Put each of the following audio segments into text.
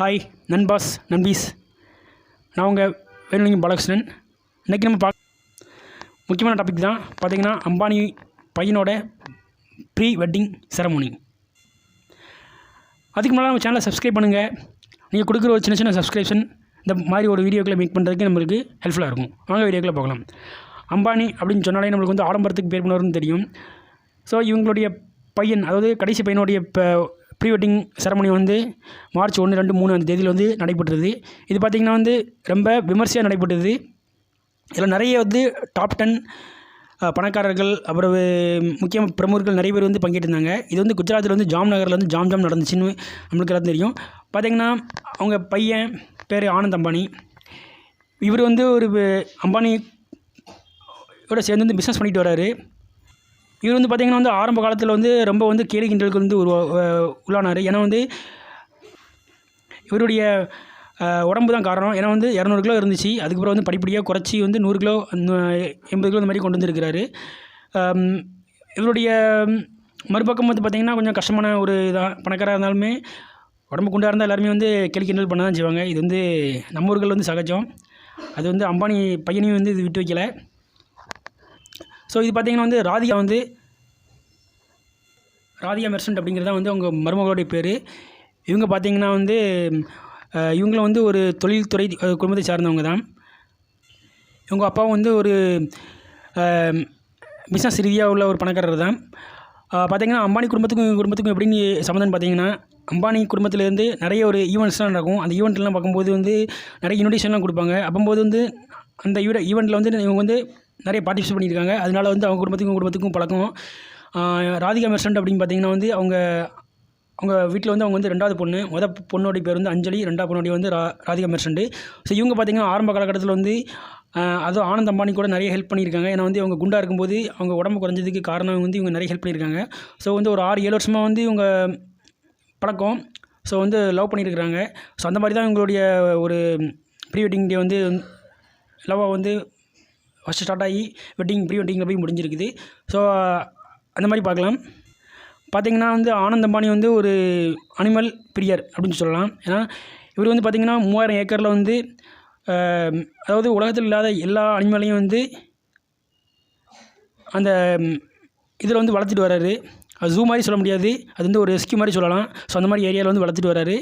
Hi நண்பாஸ் நண்பீஸ். நான் உங்கள் வேலுலிங்கம் பாலகிருஷ்ணன். இன்றைக்கி நம்ம பார்க்க முக்கியமான டாபிக் தான் பார்த்தீங்கன்னா அம்பானி பையனோட ப்ரீ வெட்டிங் செரமோனி அதுக்கு மேலே நம்ம சேனலை சப்ஸ்கிரைப் பண்ணுங்கள் நீங்கள் கொடுக்குற ஒரு சின்ன சின்ன சப்ஸ்கிரிப்ஷன் இந்த மாதிரி ஒரு வீடியோக்களை மேக் பண்ணுறதுக்கு நம்மளுக்கு ஹெல்ப்ஃபுல்லாக இருக்கும். வாங்க வீடியோக்களை பார்க்கலாம் அம்பானி அப்படின்னு சொன்னாலே நம்மளுக்கு வந்து ஆடம்பரத்துக்கு பேர் பண்ணுவார்னு தெரியும். ஸோ இவங்களுடைய பையன் அதாவது கடைசி பையனுடைய இப்போ ப்ரீ வெட்டிங் செரமனி வந்து மார்ச் ஒன்று ரெண்டு மூணு அந்த தேதியில் வந்து நடைபெற்றது. இது பார்த்திங்கன்னா வந்து ரொம்ப விமர்சையாக நடைபெற்றது. இதில் நிறைய வந்து டாப் டென் பணக்காரர்கள் அப்புறம் முக்கிய பிரமுகர்கள் நிறைய பேர் வந்து பங்கேற்றிருந்தாங்க. இது வந்து குஜராத்தில் வந்து ஜாம் நகரில் வந்து ஜாம் ஜாம் நடந்துச்சுன்னு நம்மளுக்கு எல்லாம் தெரியும். பார்த்திங்கன்னா அவங்க பையன் பேர் ஆனந்த் அம்பானி. இவர் வந்து ஒரு அம்பானி கூட சேர்ந்து வந்து பிஸ்னஸ் பண்ணிட்டு வராரு. இவர் வந்து பார்த்திங்கன்னா வந்து ஆரம்ப காலத்தில் வந்து ரொம்ப வந்து கேலி கிண்டலுக்கு வந்து உருவா உள்ளானார். ஏன்னா வந்து இவருடைய உடம்பு தான் காரணம். ஏன்னா வந்து இரநூறு கிலோ இருந்துச்சு. அதுக்கப்புறம் வந்து படிப்படியாக குறைச்சி வந்து நூறு கிலோ எண்பது கிலோ இந்த மாதிரி கொண்டு வந்திருக்கிறாரு. இவருடைய மறுபக்கம் வந்து பார்த்திங்கன்னா கொஞ்சம் கஷ்டமான ஒரு இதான் பணக்காராக இருந்தாலுமே உடம்பு குண்டாக இருந்தால் எல்லாருமே வந்து கேள்வி கிண்டல் பண்ண தான் செய்வாங்க. இது வந்து நம்ம ஊர்கள் வந்து சகஜம். அது வந்து அம்பானி பையனையும் வந்து இது விட்டு வைக்கலை. ஸோ இது பார்த்திங்கன்னா வந்து ராதிகா வந்து ராதிகா மெர்சன்ட் அப்படிங்கிறது தான் வந்து அவங்க மருமகளுடைய பேர். இவங்க பார்த்திங்கன்னா வந்து இவங்களும் வந்து ஒரு தொழில்துறை குடும்பத்தை சார்ந்தவங்க தான். இவங்க அப்பாவும் வந்து ஒரு பிஸ்னஸ் ரீதியாக உள்ள ஒரு பணக்காரர் தான். பார்த்திங்கன்னா அம்பானி குடும்பத்துக்கும் இவங்க குடும்பத்துக்கும் எப்படின்னு சம்மந்தம்னு பார்த்தீங்கன்னா அம்பானி குடும்பத்துலேருந்து நிறைய ஒரு ஈவெண்ட்ஸ்லாம் நடக்கும். அந்த ஈவெண்ட்லாம் பார்க்கும்போது வந்து நிறைய இன்விடேஷன்லாம் கொடுப்பாங்க. அப்போம்போது வந்து அந்த ஈவெண்ட்டில் வந்து இவங்க வந்து நிறைய பார்ட்டிசிபேட் பண்ணியிருக்காங்க. அதனால வந்து அவங்க குடும்பத்துக்கும் குடும்பத்துக்கும் பழக்கம். ராதிகா மெர்சன்ட் அப்படின்னு பார்த்தீங்கன்னா வந்து அவங்க அவங்க வீட்டில் வந்து அவங்க வந்து ரெண்டாவது பொண்ணு. முத பொண்ணுடைய பேர் வந்து அஞ்சலி ரெண்டாவது பொண்ணுடைய வந்து ரா ராதிகா மெர்சன்ட் ஸோ இவங்க பார்த்திங்கன்னா ஆரம்ப காலகட்டத்தில் வந்து அதுவும் ஆனந்த் அம்பானி கூட நிறைய ஹெல்ப் பண்ணியிருக்காங்க. ஏன்னா வந்து அவங்க குண்டாக இருக்கும்போது அவங்க உடம்பு குறைஞ்சதுக்கு காரணம் வந்து இவங்க நிறைய ஹெல்ப் பண்ணியிருக்காங்க. ஸோ வந்து ஒரு ஆறு ஏழு வருஷமாக வந்து இவங்க பழக்கம். ஸோ வந்து லவ் பண்ணியிருக்கிறாங்க. ஸோ அந்த மாதிரி தான் இவங்களுடைய ஒரு ப்ரீ வெட்டிங் டே வந்து லவ்வாக வந்து ஃபஸ்ட்டு ஸ்டார்ட் ஆகி வெட்டிங் ப்ரீ வெட்டிங்கில் போய் முடிஞ்சிருக்குது. ஸோ அந்த மாதிரி பார்க்கலாம். பார்த்திங்கன்னா வந்து ஆனந்த் அம்பானி வந்து ஒரு அனிமல் பிரியர் அப்படின்னு சொல்லலாம். ஏன்னா இவர் வந்து பார்த்திங்கன்னா மூவாயிரம் ஏக்கரில் வந்து அதாவது உலகத்தில் இல்லாத எல்லா அனிமலையும் வந்து அந்த இதில் வந்து வளர்த்துட்டு வர்றாரு. அது ஜூ மாதிரி சொல்ல முடியாது. அது வந்து ஒரு ரெஸ்கியூ மாதிரி சொல்லலாம். ஸோ அந்த மாதிரி ஏரியாவில் வந்து வளர்த்துட்டு வர்றாரு.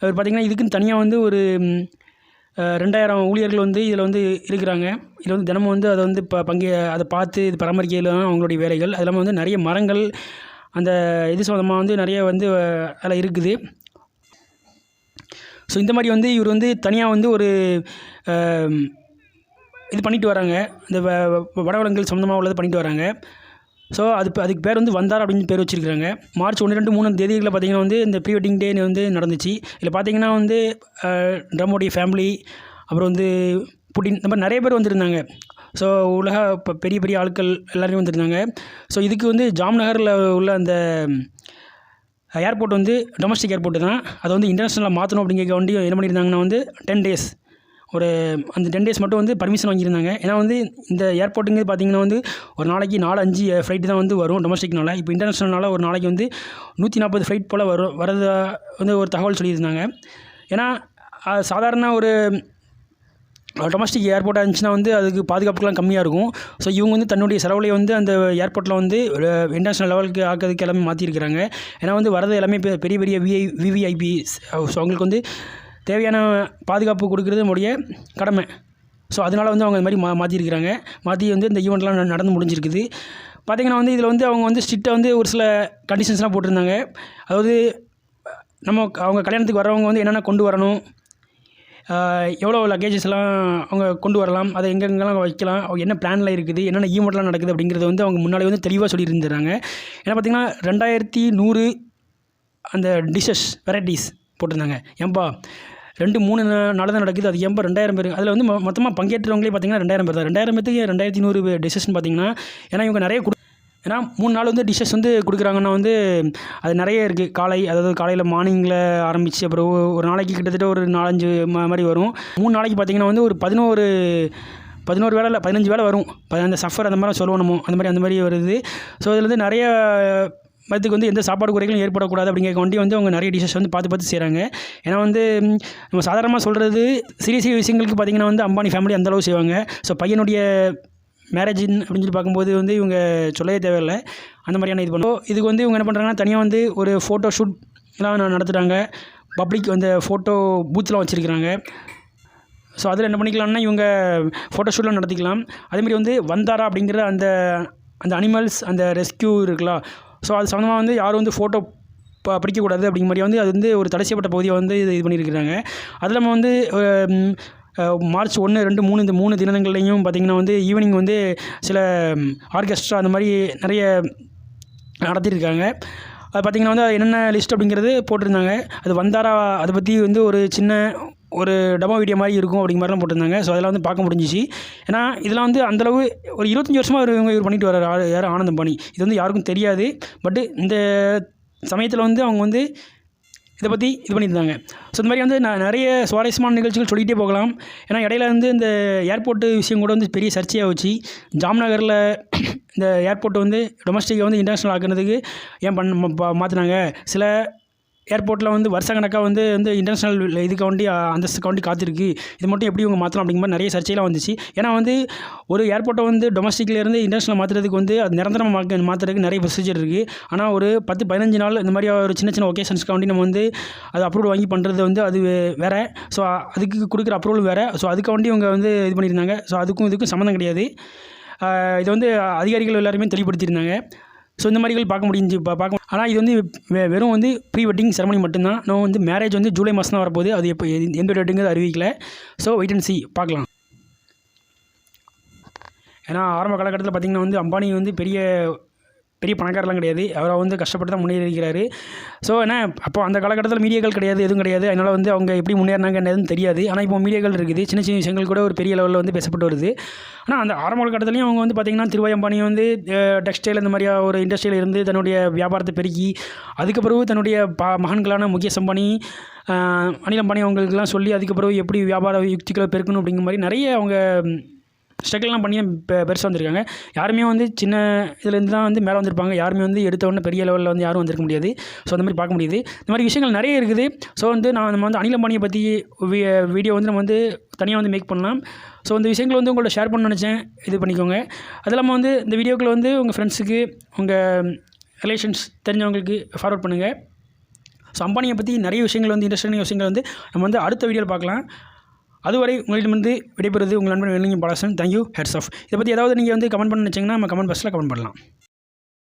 அவர் பார்த்திங்கன்னா இதுக்குன்னு தனியாக வந்து ஒரு ரெண்டாயிரம் ஊழியர்கள் வந்து இதில் வந்து இருக்கிறாங்க. இதில் வந்து தினமும் வந்து அதை வந்து இப்போ பங்கு அதை பார்த்து இது பராமரிக்கையில் தான் அவங்களுடைய வேலைகள். அது இல்லாமல் வந்து நிறைய மரங்கள் அந்த இது சம்மந்தமாக வந்து நிறைய வந்து அதில் இருக்குது. ஸோ இந்த மாதிரி வந்து இவர் வந்து தனியாக வந்து ஒரு இது பண்ணிட்டு வராங்க. இந்த வ- வ- வடவளங்கள் சம்மந்தமாக உள்ளது பண்ணிட்டு வராங்க. ஸோ அது அதுக்கு பேர் வந்து வந்தார் அப்படின்னு பேர் வச்சுருக்காங்க மார்ச் ஒன்று ரெண்டு மூணு தேதிகளில் பார்த்தீங்கன்னா வந்து இந்த ப்ரீ வெட்டிங் டே வந்து நடந்துச்சு. இதில் பார்த்தீங்கன்னா வந்து ட்ரம்மோடைய ஃபேமிலி அப்புறம் வந்து புட்டின் இந்த மாதிரி நிறைய பேர் வந்திருந்தாங்க. ஸோ உலக இப்போ பெரிய பெரிய ஆட்கள் எல்லாருமே வந்திருந்தாங்க. ஸோ இதுக்கு வந்து ஜாம்நகரில் உள்ள அந்த ஏர்போர்ட் வந்து டொமஸ்டிக் ஏர்போர்ட்டு தான். அதை வந்து இன்டர்நேஷ்னலாக மாற்றணும் அப்படிங்கிற வண்டி என்ன பண்ணியிருந்தாங்கன்னா வந்து டென் டேஸ் ஒரு அந்த டென் டேஸ் மட்டும் வந்து பர்மிஷன் வாங்கியிருந்தாங்க. ஏன்னா வந்து இந்த ஏர்போர்ட்டுங்கிறது பார்த்தீங்கன்னா வந்து ஒரு நாளைக்கு நாலு அஞ்சு ஃப்ளைட்டு தான் வந்து வரும் டொமஸ்டிக்னால இப்போ இன்டர்நேஷ்னல்னால ஒரு நாளைக்கு வந்து நூற்றி நாற்பது ஃப்ளைட் போல் வரும் வரதா வந்து ஒரு தகவல் சொல்லியிருந்தாங்க. ஏன்னா சாதாரண ஒரு டொமஸ்டிக் ஏர்போர்ட்டாக இருந்துச்சுன்னா வந்து அதுக்கு பாதுகாப்புக்கெலாம் கம்மியாக இருக்கும். ஸோ இவங்க வந்து தன்னுடைய செலவுலையை வந்து அந்த ஏர்போர்ட்டில் வந்து இன்டர்நேஷ்னல் லெவலுக்கு ஆக்கிறதுக்கு எல்லாமே மாற்றிருக்கிறாங்க ஏன்னா வந்து வரது எல்லாமே பெ- பெரிய பெரிய விஐ விவிஐபி ஸோ அவங்களுக்கு வந்து தேவையான பாதுகாப்பு கொடுக்குறது நம்முடைய கடமை. ஸோ அதனால் வந்து அவங்க இந்த மாதிரி மா மாற்றிருக்கிறாங்க மாற்றி வந்து இந்த ஈவெண்ட்லாம் நடந்து முடிஞ்சிருக்குது. பார்த்திங்கன்னா வந்து இதில் வந்து அவங்க வந்து ஸ்ட்ரிக்டாக வந்து ஒரு சில கண்டிஷன்ஸ்லாம் போட்டிருந்தாங்க. அதாவது நம்ம அவங்க கல்யாணத்துக்கு வரவங்க வந்து என்னென்ன கொண்டு வரணும் எவ்வளோ எவ்வளோ லக்கேஜஸ்லாம் அவங்க கொண்டு வரலாம் அதை எங்கெங்கெல்லாம் வைக்கலாம் அவங்க என்ன பிளானில் இருக்குது என்னென்ன ஈவெண்ட்லாம் நடக்குது அப்படிங்கிறத வந்து அவங்க முன்னாடி வந்து தெளிவாக சொல்லியிருந்துறாங்க. ஏன்னா பார்த்திங்கன்னா ரெண்டாயிரத்தி நூறு அந்த டிஷ்ஷஸ் வெரைட்டிஸ் போட்டிருந்தாங்க. ஏன்பா ரெண்டு மூணு நாள் தான் நடக்குது. அது எம்ப ரெண்டாயிரம் பேர். அதில் வந்து மொத்தமாக பங்கேற்றவங்களே பார்த்தீங்கன்னா ரெண்டாயிரம் பேர் தான். ரெண்டாயிரம் பேருக்கு ரெண்டாயிரத்தி நூறு டிசிஷன் பார்த்தீங்கன்னா ஏன்னா இவங்க நிறைய கொடு ஏன்னா மூணு நாள் வந்து டிஷ்ஷஸ் வந்து கொடுக்குறாங்கன்னா வந்து அது நிறைய இருக்குது காலை அதாவது காலையில் மார்னிங்கில் ஆரம்பித்து அப்புறம் ஒரு நாளைக்கு கிட்டத்தட்ட ஒரு நாலஞ்சு மாதிரி வரும். மூணு நாளைக்கு பார்த்தீங்கன்னா வந்து ஒரு பதினோரு பதினோரு வேலை இல்லை பதினஞ்சு வேலை வரும். ப- அந்த சஃபர் அந்த மாதிரி சொல்லுவோம் நம்ம. அந்த மாதிரி அந்த மாதிரி வருது. ஸோ இதில் வந்து நிறைய மதத்துக்கு வந்து எந்த சாப்பாடு குறைகளும் ஏற்படக்கூடாது அப்படிங்கிற வண்டி வந்து அவங்க நிறைய டிஷஸ் வந்து பார்த்து பார்த்து செய்கிறாங்க ஏன்னா வந்து நம்ம சாதாரணமாக சொல்கிறது சிறிய சிறிய விஷயங்களுக்கு பார்த்திங்கன்னா வந்து அம்பானி ஃபேமிலி அந்தளவு செய்வாங்க. ஸோ பையனுடைய மேரேஜின் அப்படின்னு சொல்லி பார்க்கும்போது வந்து இவங்க சொல்லவே தேவையில்லை. அந்த மாதிரியான இது பண்ணுவோம். இதுக்கு வந்து இவங்க என்ன பண்ணுறாங்கன்னா தனியாக வந்து ஒரு ஃபோட்டோ ஷூட்லாம் நடத்துகிறாங்க பப்ளிக் அந்த ஃபோட்டோ பூத்தெலாம் வச்சுருக்கிறாங்க. ஸோ அதில் என்ன பண்ணிக்கலாம்னா இவங்க ஃபோட்டோஷூட்லாம் நடத்திக்கலாம். அதேமாதிரி வந்து வந்தாரா அப்படிங்கிற அந்த அந்த அனிமல்ஸ் அந்த ரெஸ்க்யூ இருக்குல்ல ஸோ அது சம்மந்தமாக வந்து யாரும் வந்து ஃபோட்டோ ப பிடிக்கக்கூடாது அப்படிங்கிற மாதிரி வந்து அது வந்து ஒரு தடை செய்யப்பட்ட பகுதியை வந்து இது இது பண்ணியிருக்கிறாங்க. அது இல்லாமல் வந்து மார்ச் ஒன்று ரெண்டு மூணு இந்த மூணு தினங்கள்லையும் பார்த்திங்கன்னா வந்து ஈவினிங் வந்து சில ஆர்கெஸ்ட்ரா அந்த மாதிரி நிறைய நடத்தியிருக்காங்க. அது பார்த்திங்கன்னா வந்து அது என்னென்ன லிஸ்ட் அப்படிங்கிறது போட்டிருந்தாங்க. அது வந்தாரா அதை பற்றி வந்து ஒரு சின்ன ஒரு டெமோ வீடியோ மாதிரி இருக்கும் அப்படிங்கிற மாதிரிலாம் போட்டிருந்தாங்க. ஸோ அதெல்லாம் வந்து பார்க்க முடிஞ்சிச்சு. ஏன்னா இதெல்லாம் வந்து அந்தளவு ஒரு இருபத்தஞ்சி வருஷமாக இவர் இவங்க இவர் பண்ணிட்டு வர யார்? ஆனந்தம் பண்ணி இது வந்து யாருக்கும் தெரியாது. பட்டு இந்த சமயத்தில் வந்து அவங்க வந்து இதை பற்றி இது பண்ணியிருந்தாங்க. ஸோ இந்த மாதிரி வந்து நான் நிறைய சுவாரஸ்யமான நிகழ்ச்சிகள் சொல்லிகிட்டே போகலாம். ஏன்னா இடையில வந்து இந்த ஏர்போர்ட்டு விஷயம் கூட வந்து பெரிய சர்ச்சையாக வச்சு ஜாம்நகரில் இந்த ஏர்போர்ட்டை வந்து டொமஸ்டிக்கை வந்து இன்டர்நேஷ்னல் ஆக்குனதுக்கு ஏன் பண்ண மாற்றினாங்க சில ஏர்போர்ட்டில் வந்து வருஷக்கணக்காக வந்து வந்து இன்டர்நேஷ்னல் இதுக்கு வண்டி அந்தஸ்துக்கு வண்டி காத்திருக்கு. இது மட்டும் எப்படி இவங்க மாற்றலாம் அப்படிங்கிற மாதிரி நிறைய சர்ச்சைலாம் வந்துச்சு. ஏன்னா வந்து ஒரு ஏர்போர்ட்டை வந்து டொமஸ்டிக்லேருந்து இன்டர்நேஷனல் மாற்றுறதுக்கு வந்து அது நிரந்தரமாக மாற்றுறதுக்கு நிறைய ப்ரொசீஜர் இருக்குது ஆனால் ஒரு பத்து பதினஞ்சு நாள் இந்த மாதிரி ஒரு சின்ன சின்ன ஒகேஷன்ஸ்க்கு வண்டி நம்ம வந்து அது அப்ரூவல் வாங்கி பண்ணுறது வந்து அது வேறு. ஸோ அதுக்கு கொடுக்குற அப்ரூவல் வேறு. ஸோ அதுக்கு வண்டி இவங்க வந்து இது பண்ணியிருந்தாங்க. ஸோ அதுக்கும் இதுக்கும் சம்மந்தம் கிடையாது. இது வந்து அதிகாரிகள் எல்லாருமே தெளிவுபடுத்தியிருந்தாங்க. ஸோ இந்த மாதிரிகள் பார்க்க முடிஞ்சு பார்க்க ஆனால் இது வந்து வெ- வெறும் வந்து ப்ரீ வெட்டிங் செரமனி மட்டும்தான். நான் வந்து மேரேஜ் வந்து ஜூலை மாதம் தான் வரப்போகுது. அது எப்போ எந்த டேட்டுங்கிறது அறிவிக்கல. ஸோ வெயிட் அண்ட் சி பார்க்கலாம். ஏன்னா ஆரம்ப காலகட்டத்தில் பார்த்திங்கன்னா வந்து அம்பானி வந்து பெரிய பெரிய பணக்காரலாம் கிடையாது. அவரை வந்து கஷ்டப்பட்டு தான் முன்னேறியிருக்கிறாரு. ஸோ என்ன அப்போ அந்த காலகட்டத்தில் மீடியாக்கள் கிடையாது எதுவும் கிடையாது. அதனால் வந்து அவங்க எப்படி முன்னேறினாங்க எதுவும் தெரியாது. ஆனால் இப்போ மீடியாக்கள் இருக்குது. சின்ன சின்ன விஷயங்கள் கூட ஒரு பெரிய லெவலில் வந்து பேசப்பட்டு வருது. ஆனால் அந்த ஆரம்ப காலகட்டத்துலையும் அவங்க வந்து பார்த்திங்கன்னா திருவாயம்பாணி வந்து டெக்ஸ்டைல் இந்த மாதிரியா ஒரு இண்டஸ்ட்ரியில் இருந்து தன்னுடைய வியாபாரத்தை பெருக்கி அதுக்கு தன்னுடைய பா மகன்களான முகேஷ் அம்பானி அஹ், அனில் அம்பானி அவங்களுக்கெல்லாம் சொல்லி அதுக்கு எப்படி வியாபார யுக்திகளை பெருக்கணும் அப்படிங்கிற மாதிரி நிறைய அவங்க ஸ்ட்ரகிள்லாம் பண்ணி பெ பெருசாக வந்திருக்காங்க. யாருமே வந்து சின்ன இதுலேருந்து தான் வந்து மேலே வந்திருப்பாங்க. யாருமே வந்து எடுத்த உடனே பெரிய லெவலில் வந்து யாரும் வந்திருக்க முடியாது. ஸோ அந்த மாதிரி பார்க்க முடியுது. இந்த மாதிரி விஷயங்கள் நிறைய இருக்குது. ஸோ வந்து நான் நம்ம வந்து அனில் அம்பானியை பற்றி வி வீடியோ வந்து நம்ம வந்து தனியாக வந்து மேக் பண்ணலாம். ஸோ இந்த விஷயங்களை வந்து உங்கள்ட்ட ஷேர் பண்ண நினச்சேன். இது பண்ணிக்கோங்க. அது இல்லாமல் வந்து இந்த வீடியோக்களை வந்து உங்கள் ஃப்ரெண்ட்ஸுக்கு உங்கள் ரிலேஷன்ஸ் தெரிஞ்சவங்களுக்கு ஃபார்வர்ட் பண்ணுங்கள் ஸோ அம்பானியை பற்றி நிறைய விஷயங்கள் வந்து இன்ட்ரெஸ்டிங் விஷயங்கள் வந்து நம்ம வந்து அடுத்த வீடியோவில் பார்க்கலாம். அதுவரை உங்களிடமிருந்து விடைபெறுவது உங்கள் நண்பன் வெள்ளிங்க பாலாசன். தேங்க்யூ ஹெட்ஸ் ஆஃப் இதை பற்றி ஏதாவது நீங்கள் வந்து கமெண்ட் பண்ண நினச்சிங்கன்னா நம்ம கமெண்ட் பாக்ஸில் கமெண்ட் பண்ணலாம்.